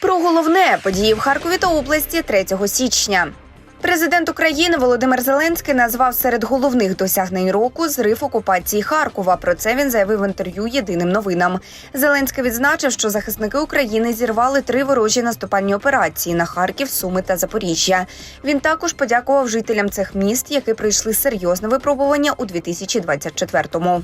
Про головне події в Харкові та області 3 січня. Президент України Володимир Зеленський назвав серед головних досягнень року зрив окупації Харкова. Про це він заявив в інтерв'ю Єдиним новинам. Зеленський відзначив, що захисники України зірвали три ворожі наступальні операції на Харків, Суми та Запоріжжя. Він також подякував жителям цих міст, які пройшли серйозне випробування у 2024-му.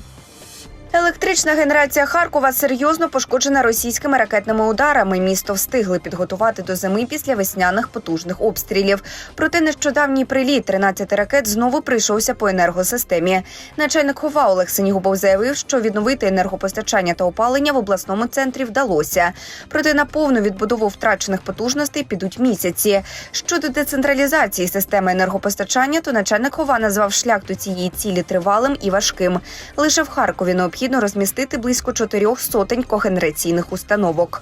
Електрична генерація Харкова серйозно пошкоджена російськими ракетними ударами. Місто встигли підготувати до зими після весняних потужних обстрілів. Проте нещодавній приліт 13 ракет знову прийшовся по енергосистемі. Начальник ХОВА Олег Синігубов заявив, що відновити енергопостачання та опалення в обласному центрі вдалося. Проте на повну відбудову втрачених потужностей підуть місяці. Щодо децентралізації системи енергопостачання, то начальник ХОВА назвав шлях до цієї цілі тривалим і важким. Лише в Харкові необхідно розмістити близько чотирьох сотень когенераційних установок.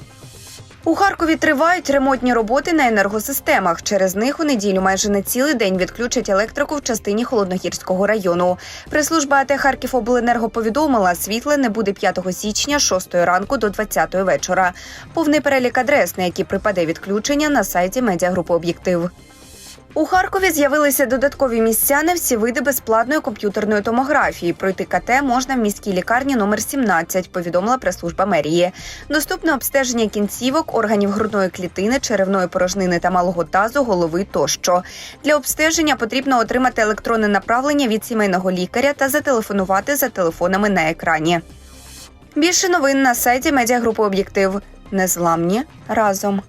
У Харкові тривають ремонтні роботи на енергосистемах. Через них у неділю майже на цілий день відключать електрику в частині холодногірського району. Прес-служба АТ Харківобленерго повідомила, світла не буде 5 січня з 6 ранку до 20 вечора. Повний перелік адрес, на які припаде відключення, на сайті медіагрупи Об'єктив. У Харкові з'явилися додаткові місця на всі види безплатної комп'ютерної томографії. Пройти КТ можна в міській лікарні номер 17, повідомила прес-служба мерії. Доступне обстеження кінцівок, органів грудної клітини, черевної порожнини та малого тазу, голови тощо. Для обстеження потрібно отримати електронне направлення від сімейного лікаря та зателефонувати за телефонами на екрані. Більше новин на сайті медіагрупи Об'єктив. Незламні разом.